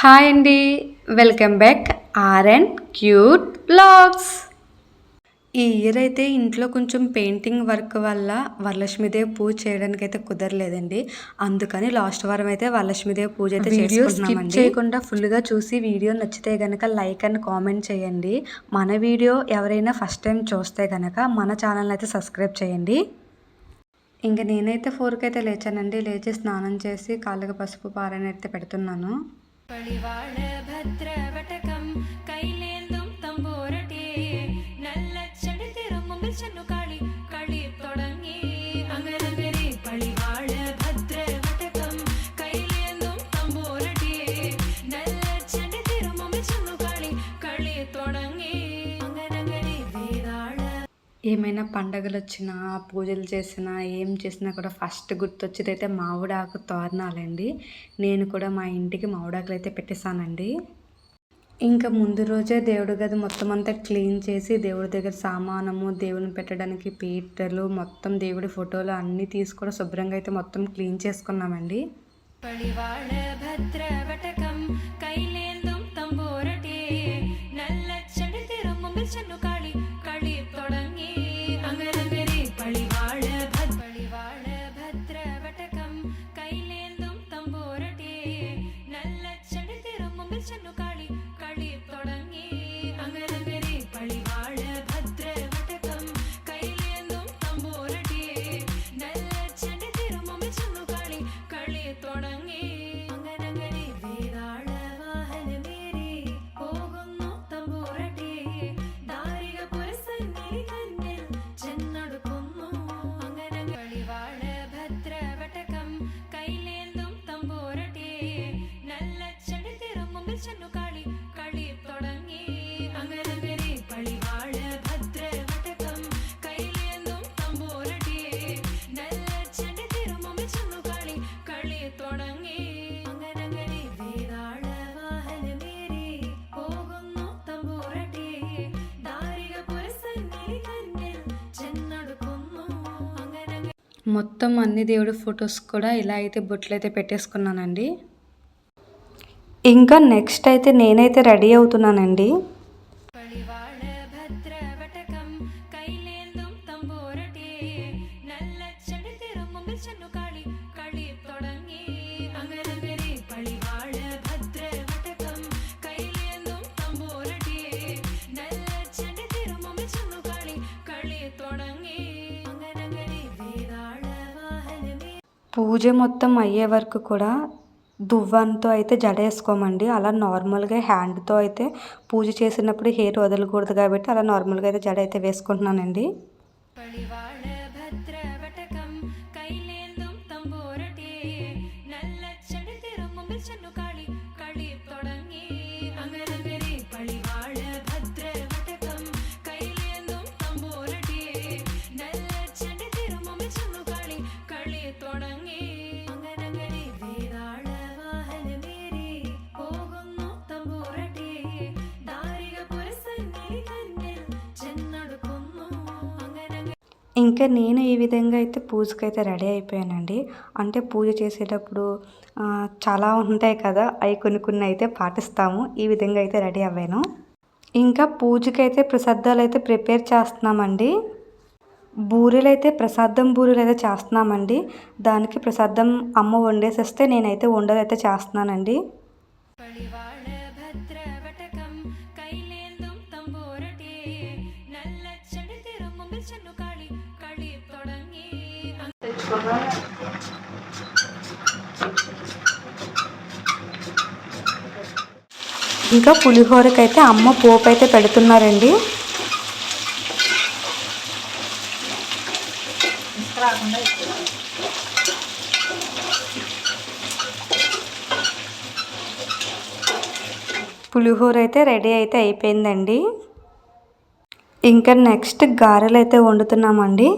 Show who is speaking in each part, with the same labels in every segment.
Speaker 1: Hi అండి. Welcome back. R and cute blogs. ఈ year అయితే ఇంట్లో కొంచెం పెయింటింగ్ వర్క్ వల్ల వరలక్ష్మీదేవి పూజ చేయడానికి అయితే కుదరలేదండి. అందుకని లాస్ట్ వారం అయితే వరలక్ష్మీదేవి పూజ అయితే
Speaker 2: వీడియో
Speaker 1: చేసుకుంటున్నామండి. చేయకుండా ఫుల్గా చూసి వీడియో నచ్చితే కనుక లైక్ అండ్ కామెంట్ చేయండి. మన వీడియో ఎవరైనా ఫస్ట్ టైం చూస్తే కనుక మన ఛానల్ అయితే సబ్స్క్రైబ్ చేయండి. ఇంకా నేనైతే ఫోర్కి అయితే లేచానండి. లేచి స్నానం చేసి కాళ్ళకి పసుపు పారని అయితే పెడుతున్నాను.
Speaker 3: പളിവാള ഭദ്രവടകം കൈലേന്തും തമ്പോരട്ടെ നല്ല ചടി തിരുമുമ്പിൽ ചെന്നു കളി
Speaker 1: ఏమైనా పండగలు వచ్చినా పూజలు చేసినా ఏం చేసినా కూడా ఫస్ట్ గుర్తొచ్చేది అయితే మావిడాకు తోరణాలండి. నేను కూడా మా ఇంటికి మావిడాకులు అయితే పెట్టేశానండి. ఇంకా ముందు రోజే దేవుడి గది మొత్తం అంతా క్లీన్ చేసి దేవుడి దగ్గర సామానము దేవుని పెట్టడానికి పీటలు మొత్తం దేవుడి ఫోటోలు అన్నీ తీసుకొని శుభ్రంగా అయితే మొత్తం క్లీన్ చేసుకున్నామండి.
Speaker 3: నల్ల చెడు
Speaker 1: మొత్తం అన్ని దేవుడి ఫొటోస్ కూడా ఇలా అయితే బొట్లు అయితే పెట్టేసుకున్నానండి. ఇంకా నెక్స్ట్ అయితే నేనైతే రెడీ అవుతున్నానండి. పూజ మొత్తం అయ్యే వరకు కూడా దువ్వంతో అయితే జడ వేసుకోమండి అలా నార్మల్గా హ్యాండ్తో అయితే పూజ చేసినప్పుడు హెయిర్ వదలకూడదు కాబట్టి అలా నార్మల్గా అయితే జడ అయితే వేసుకుంటున్నానండి. ఇంకా నేను ఈ విధంగా అయితే పూజకైతే రెడీ అయిపోయానండి. అంటే పూజ చేసేటప్పుడు చాలా ఉంటాయి కదా అవి కొన్ని కొన్ని అయితే పాటిస్తాము. ఈ విధంగా అయితే రెడీ అవ్వాను. ఇంకా పూజకైతే ప్రసాదాలు అయితే ప్రిపేర్ చేస్తున్నామండి. బూరెలు అయితే ప్రసాదం బూరెలు అయితే చేస్తున్నామండి. దానికి ప్రసాదం అమ్మ వండేసేస్తే నేనైతే వండలు అయితే చేస్తున్నానండి ఇంకా పులిహోరకి అయితే అమ్మ పోపు అయితే పెడుతున్నారండి. పులిహోర అయితే రెడీ అయితే అయిపోయిందండి. ఇంకా నెక్స్ట్ గారెలు అయితే వండుతున్నామండి.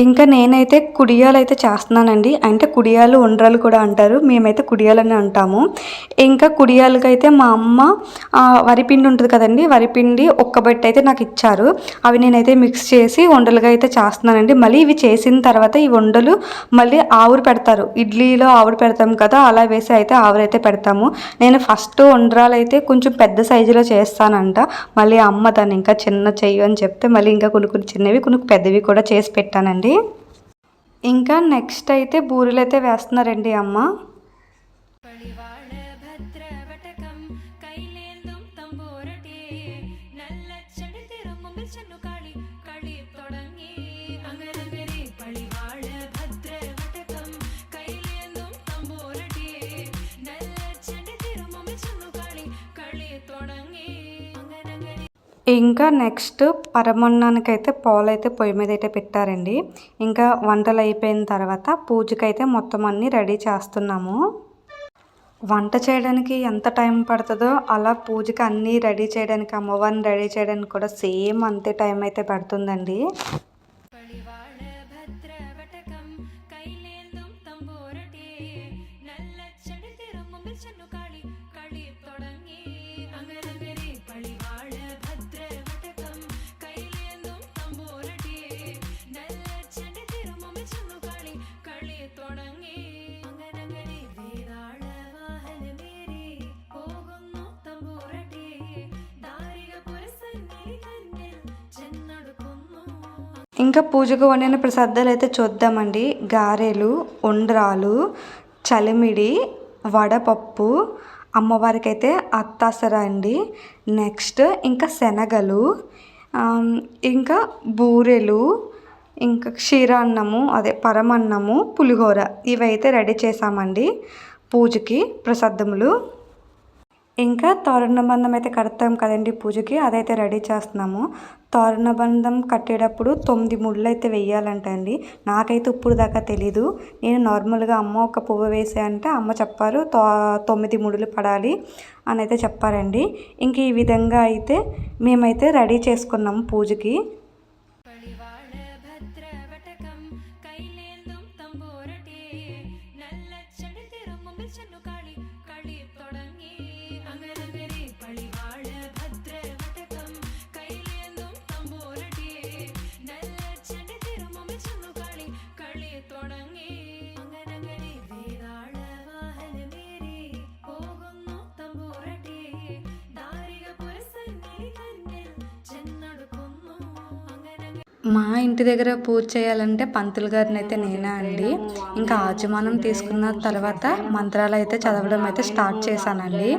Speaker 1: ఇంకా నేనైతే కుడియాలు అయితే చేస్తున్నానండి. అంటే కుడియాలు ఉండ్రాలు కూడా అంటారు. మేమైతే కుడియాలని అంటాము. ఇంకా కుడియాలకి అయితే మా అమ్మ వరిపిండి ఉంటుంది కదండి. వరిపిండి ఒక్కబెట్టి అయితే నాకు ఇచ్చారు. అవి నేనైతే మిక్స్ చేసి ఉండలుగా అయితే చేస్తున్నానండి. మళ్ళీ ఇవి చేసిన తర్వాత ఈ ఉండలు మళ్ళీ ఆవురు పెడతారు. ఇడ్లీలో ఆవురు పెడతాం కదా అలా వేసి అయితే ఆవురు అయితే పెడతాము. నేను ఫస్ట్ ఉండ్రాలు అయితే కొంచెం పెద్ద సైజులో చేస్తానంట. మళ్ళీ అమ్మ దాన్ని ఇంకా చిన్న చెయ్యి అని చెప్తే మళ్ళీ ఇంకా కొన్ని కొన్ని చిన్నవి కొన్ని పెద్దవి కూడా చేసి పెట్టానండి. ఇంకా నెక్స్ట్ అయితే బూరెలు అయితే వేస్తున్నారండి అమ్మ. ఇంకా నెక్స్ట్ పరమన్నానికైతే పాలు అయితే పొయ్యి మీద అయితే పెట్టారండి. ఇంకా వంటలు అయిపోయిన తర్వాత పూజకైతే మొత్తం అన్నీ రెడీ చేస్తున్నాము. వంట చేయడానికి ఎంత టైం పడుతుందో అలా పూజకి అన్నీ రెడీ చేయడానికి అమ్మవారిని రెడీ చేయడానికి కూడా సేమ్ అంతే టైం అయితే పడుతుందండి. ఇంకా పూజకు వండిన ప్రసాదాలు అయితే చూద్దామండి. గారెలు ఉండ్రాలు చలిమిడి వడపప్పు అమ్మవారికి అయితే అత్తాసర అండి. నెక్స్ట్ ఇంకా శనగలు ఇంకా బూరెలు ఇంకా క్షీరాన్నము అదే పరమన్నము పులిహోర ఇవైతే రెడీ చేసామండి పూజకి ప్రసాదములు ఇంకా తోరణబంధం అయితే కడతాం కదండి పూజకి అదైతే రెడీ చేస్తున్నాము. తోరణబంధం కట్టేటప్పుడు తొమ్మిది ముళ్ళు అయితే వెయ్యాలంట అండి. నాకైతే ఇప్పుడు దాకా తెలీదు. నేను నార్మల్గా అమ్మ ఒక పువ్వు వేసే అంటే అమ్మ చెప్పారు తో తొమ్మిది ముడులు పడాలి అని అయితే చెప్పారండి. ఇంక ఈ విధంగా అయితే మేమైతే రెడీ చేసుకున్నాము పూజకి. మా ఇంటి దగ్గర పూజ చేయాలంటే పంతులు గారిని అయితే నేనే అండి. ఇంకా ఆచమానం తీసుకున్న తర్వాత మంత్రాలు అయితే చదవడం అయితే స్టార్ట్ చేశానండి.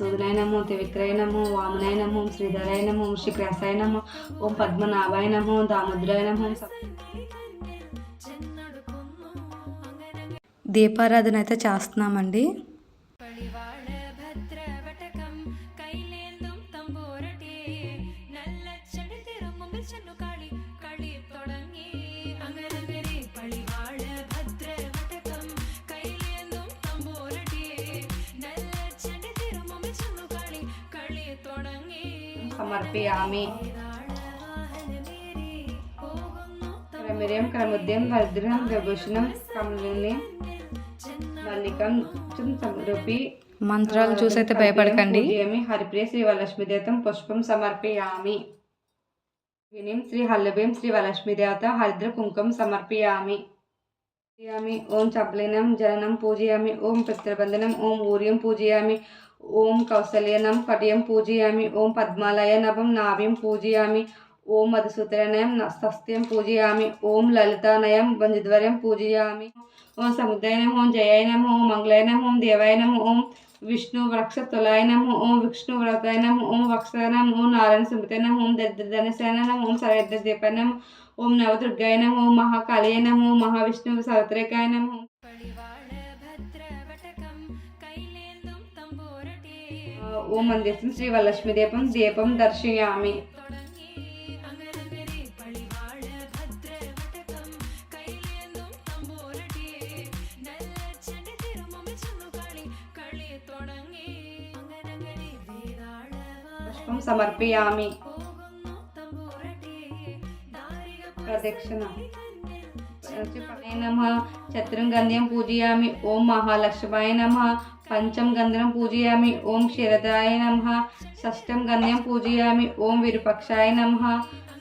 Speaker 2: సూర్యనైనము త్రివిక్రయనము వామనైనము శ్రీధరైనము శ్రీక్రసాయనము ఓం
Speaker 3: పద్మనాభాయనము దామోదరాయనము
Speaker 1: దీపారాధన అయితే చేస్తున్నామండి
Speaker 3: కైలేందుం సమర్పి ఆమె
Speaker 2: క్రమిరేం క్రమోద్యం వజ్రం విభూషణం కమలిని మల్లికం సమర్పి
Speaker 1: మంత్రాలు చూసైతే భయపడకండి
Speaker 2: హరిప్రియ శ్రీ వరలక్ష్మీదేతం పుష్పం సమర్పయామి వినిం శ్రీ హల్లభీం శ్రీ వరలక్ష్మీదేవత హరిద్ర కుంకుమ సమర్పయామి పూజయామి ఓం సబ్లినం జననం పూజయామి ఓం పితృబంధనం ఓం ఊర్యం పూజయామి ओम कौशल्यनम कटियम पूजयामी ओम पद्मालय नभम नाभ्यम पूजयामी ओम मधुसूत्रनयम सस्त्यम पूजयामी ओम ललिता नयम बंजुद्वर पूजयामी ओम समुद्राय नम ओम जयाय नम ओम मंगलाय नम ओम देवाय नम ओम विष्णु वृक्ष तुलाय नम ओम विष्णु व्रताय नम ओम वक्षाय नम ओम
Speaker 3: नारायण सुमृत नम ओम
Speaker 2: दरिद्रधनसाय नम ओम सर्वद्र नम ओम नवदुर्गाय
Speaker 3: नम ओम महाकालय नम ओम महाविष्णु सरत्रेकाय नम ओम ఓం అందేశం శ్రీ వరలక్ష్మి దీపం దీపం దర్శయామి.
Speaker 2: పుష్పం సమర్పయామి. ప్రదక్షిణ. నమ చతురంగంధ్యం పూజయామి. ఓం మహాలక్ష్మాయ నమ. పంచం గంధం పూజయామి ఓం క్షీరదాయ నమ. షష్టం గంధం పూజయామి ఓం విరుపక్షాయ నమ.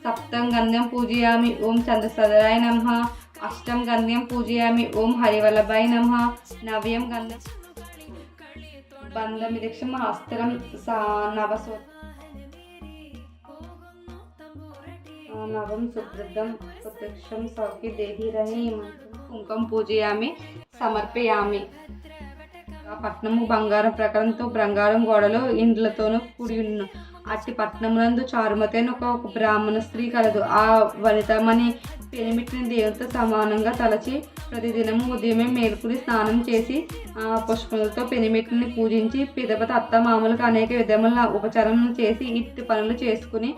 Speaker 2: సప్తం గంధం పూజయామి ఓం చంద్రసదరాయ నమ. అష్టం గంధం పూజయామి ఓం హరివల్లభాయ నమ. నవ్యం గంధం బంధమిదక్షం హస్తరం సా నవసో నవం సుప్రదం ప్రత్యక్షం సౌఖ్య దేహి కుంకం పూజయామి సమర్పయామి. ఆ పట్నము బంగారం ప్రకారంతో బంగారం గోడలో ఇండ్లతోనూ కూడి ఉన్న అట్టి పట్నమునందు చారుమతైన ఒక ఒక బ్రాహ్మణ స్త్రీ కలదు. ఆ వనితమని పెనిమిటిని దేవునితో సమానంగా తలచి ప్రతిదినము ఉదయమే మేలుకుని స్నానం చేసి ఆ పుష్పములతో పెనిమిటిని పూజించి పిదపత అత్త మామలకు అనేక విధముల ఉపచారం చేసి ఇట్టి పనులు చేసుకుని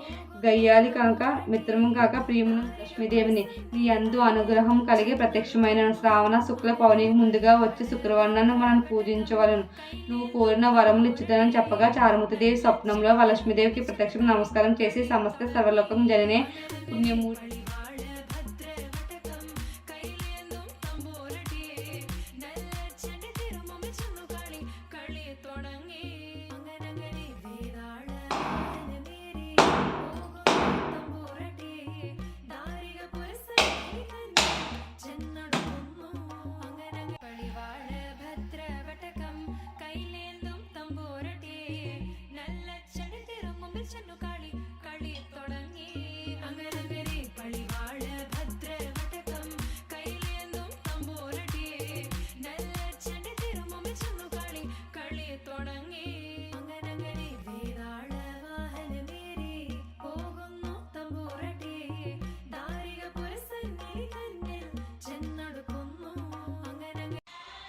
Speaker 2: గయ్యాలి కాక మిత్రము కాక ప్రియమును లక్ష్మీదేవిని నీ అందు అనుగ్రహం కలిగి ప్రత్యక్షమైన శ్రావణ శుక్ల పౌర్ణికి ముందుగా వచ్చి శుక్రవర్ణను మనం పూజించవలను. నువ్వు కోరిన వరములు ఇచ్చుతానని చెప్పగా చారుమతిదేవి స్వప్నంలో వరలక్ష్మీదేవికి ప్రత్యక్షం నమస్కారం చేసి సమస్త సర్వలోకం జననే పుణ్యమూర్తి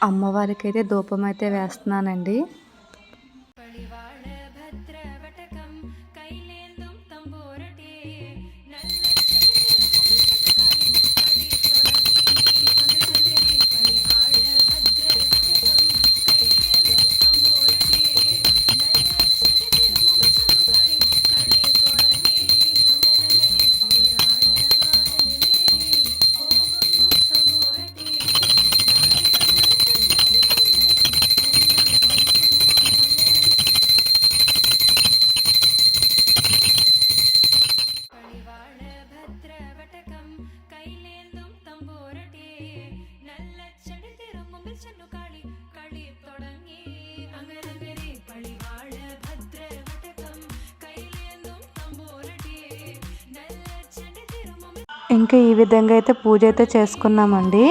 Speaker 1: అమ్మవారికి అయితే ధూపం అయితే వేస్తున్నానండి. ఇంకా ఈ విధంగా అయితే పూజ అయితే చేసుకున్నామండి.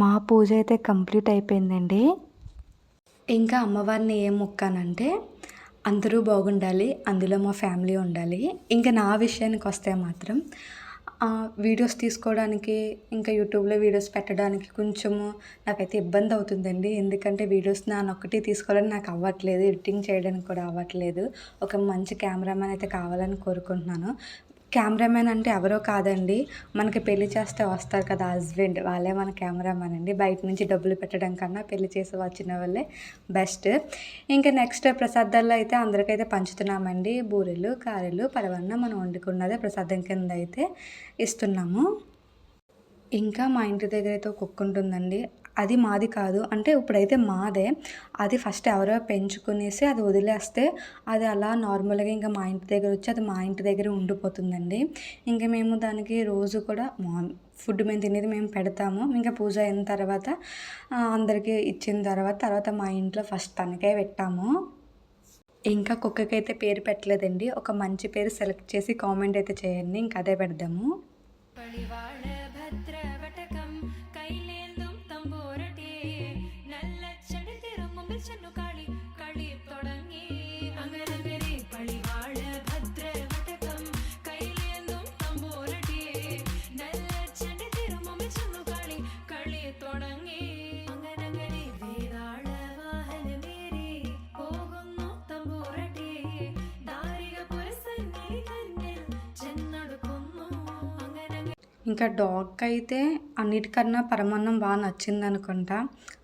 Speaker 1: మా పూజ అయితే కంప్లీట్ అయిపోయిందండి. ఇంకా అమ్మవారిని ఏం మొక్కానంటే అందరూ బాగుండాలి అందులో మా ఫ్యామిలీ ఉండాలి. ఇంకా నా విషయానికి వస్తే మాత్రం వీడియోస్ తీసుకోవడానికి ఇంకా యూట్యూబ్లో వీడియోస్ పెట్టడానికి కొంచెము నాకైతే ఇబ్బంది అవుతుందండి. ఎందుకంటే వీడియోస్ నానొక్కటి తీసుకోవాలని నాకు అవ్వట్లేదు ఎడిటింగ్ చేయడానికి కూడా అవ్వట్లేదు. ఒక మంచి కెమెరామ్యాన్ అయితే కావాలని కోరుకుంటున్నాను. కెమెరామెన్ అంటే ఎవరో కాదండి. మనకి పెళ్ళి చేస్తే వస్తారు కదా హస్బెండ్. వాళ్ళే మన కెమెరామెన్ అండి. బయట నుంచి డబ్బులు పెట్టడం కన్నా పెళ్ళి చేసి వచ్చిన వాళ్ళే బెస్ట్. ఇంకా నెక్స్ట్ ప్రసాదాల్లో అయితే అందరికైతే పంచుతున్నామండి. బూరెలు కారెలు పరవన్న మనం వండుకున్నదే ప్రసాదం కింద అయితే ఇస్తున్నాము. ఇంకా మా ఇంటి దగ్గర అయితే ఒక కుక్క ఉంటుందండి. అది మాది కాదు. అంటే ఇప్పుడైతే మాదే. అది ఫస్ట్ ఎవరో పెంచుకునేసి అది వదిలేస్తే అది అలా నార్మల్గా ఇంకా మా ఇంటి దగ్గర వచ్చి అది మా ఇంటి దగ్గర ఉండిపోతుందండి. ఇంకా మేము దానికి రోజు కూడా మా ఫుడ్ మేము తినేది మేము పెడతాము. ఇంకా పూజ అయిన తర్వాత అందరికీ ఇచ్చిన తర్వాత తర్వాత మా ఇంట్లో ఫస్ట్ తనకే పెట్టాము. ఇంకా కుక్కకి అయితే పేరు పెట్టలేదండి. ఒక మంచి పేరు సెలెక్ట్ చేసి కామెంట్ అయితే చేయండి. ఇంకా అదే పెడదాము.
Speaker 3: భద్ర
Speaker 1: ఇంకా డాగ్ అయితే అన్నిటికన్నా పరమాన్నం బాగా నచ్చింది అనుకుంటా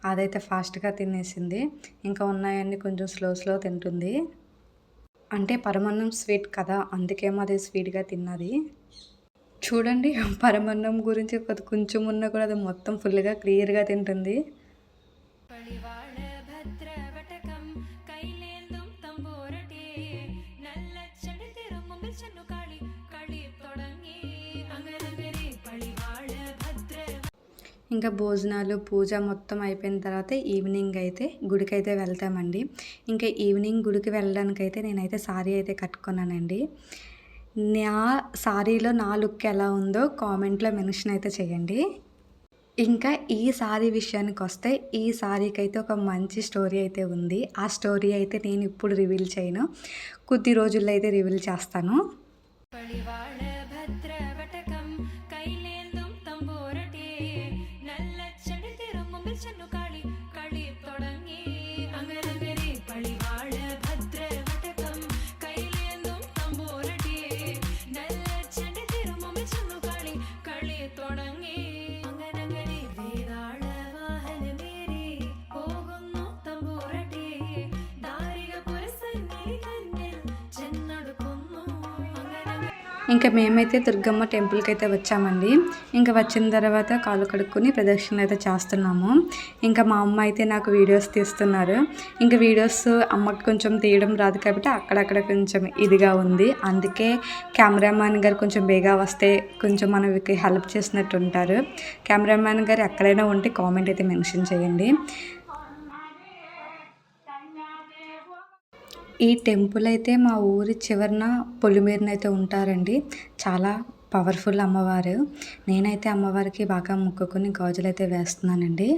Speaker 1: అదైతే ఫాస్ట్గా తినేసింది. ఇంకా ఉన్నాయన్నీ కొంచెం స్లో స్లో తింటుంది. అంటే పరమాన్నం స్వీట్ కదా అందుకేమో అది స్వీట్గా తిన్నది. చూడండి పరమాన్నం గురించి కొద్ది కొంచెం ఉన్నా కూడా అది మొత్తం ఫుల్గా క్లియర్గా తింటుంది. ఇంకా భోజనాలు పూజ మొత్తం అయిపోయిన తర్వాత ఈవినింగ్ అయితే గుడికి అయితే వెళ్తామండి. ఇంకా ఈవినింగ్ గుడికి వెళ్ళడానికి అయితే నేనైతే సారీ అయితే కట్టుకున్నానండి. నా సారీలో నా లుక్ ఎలా ఉందో కామెంట్లో మెన్షన్ అయితే చేయండి. ఇంకా ఈ సారీ విషయానికి వస్తే ఈ సారీకి అయితే ఒక మంచి స్టోరీ అయితే ఉంది. ఆ స్టోరీ అయితే నేను ఇప్పుడు రివీల్ చేయను. కొద్ది రోజుల్లో అయితే రివీల్ చేస్తాను. ఇంకా మేమైతే దుర్గమ్మ టెంపుల్కి అయితే వచ్చామండి. ఇంకా వచ్చిన తర్వాత కాలు కడుక్కొని ప్రదక్షిణలు అయితే చేస్తున్నాము. ఇంకా మా అమ్మ అయితే నాకు వీడియోస్ తీస్తున్నారు. ఇంకా వీడియోస్ అమ్మకి కొంచెం తీయడం రాదు కాబట్టి అక్కడక్కడ కొంచెం ఇదిగా ఉంది. అందుకే కెమెరామ్యాన్ గారు కొంచెం బేగా వస్తే కొంచెం మనకి హెల్ప్ చేసినట్టు ఉంటారు. కెమెరామ్యాన్ గారు ఎక్కడైనా ఉంటే కామెంట్ అయితే మెన్షన్ చేయండి. ఈ టెంపుల్ అయితే మా ఊరి చివరన పొలిమేరున అయితే ఉంటారండి. చాలా పవర్ఫుల్ అమ్మవారు. నేనైతే అమ్మవారికి బాగా మొక్కుకొని గాజులు అయితే వేస్తున్నానండి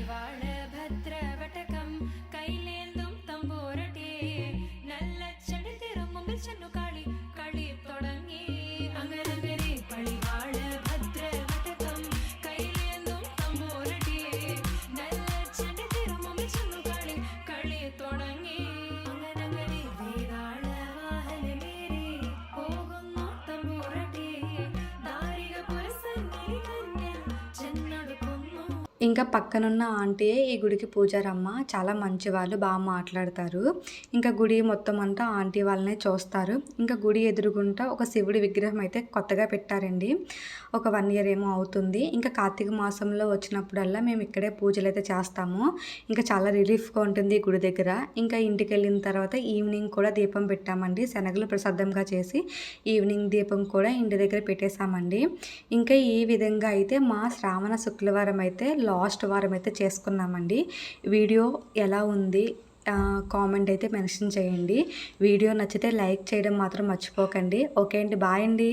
Speaker 3: Divine.
Speaker 1: ఇంకా పక్కనున్న ఆంటీయే ఈ గుడికి పూజారమ్మ చాలా మంచి వాళ్ళు బాగా మాట్లాడతారు. ఇంకా గుడి మొత్తం అంతా ఆంటీ వాళ్ళనే చూస్తారు. ఇంకా గుడి ఎదురుగుంటా ఒక శివుడి విగ్రహం అయితే కొత్తగా పెట్టారండి. ఒక వన్ ఇయర్ ఏమో అవుతుంది. ఇంకా కార్తీక మాసంలో వచ్చినప్పుడల్లా మేము ఇక్కడే పూజలు అయితే చేస్తాము. ఇంకా చాలా రిలీఫ్గా ఉంటుంది ఈ గుడి దగ్గర. ఇంకా ఇంటికి వెళ్ళిన తర్వాత ఈవినింగ్ కూడా దీపం పెట్టామండి. శనగలు ప్రసాదంగా చేసి ఈవినింగ్ దీపం కూడా ఇంటి దగ్గర పెట్టేశామండి. ఇంకా ఈ విధంగా అయితే మా శ్రావణ శుక్రవారం అయితే లాస్ట్ వారం అయితే చేసుకున్నామండి. వీడియో ఎలా ఉంది? కామెంట్ అయితే మెన్షన్ చేయండి. వీడియో నచ్చితే లైక్ చేయడం మాత్రం మర్చిపోకండి. ఓకే అండి బాయ్ అండి.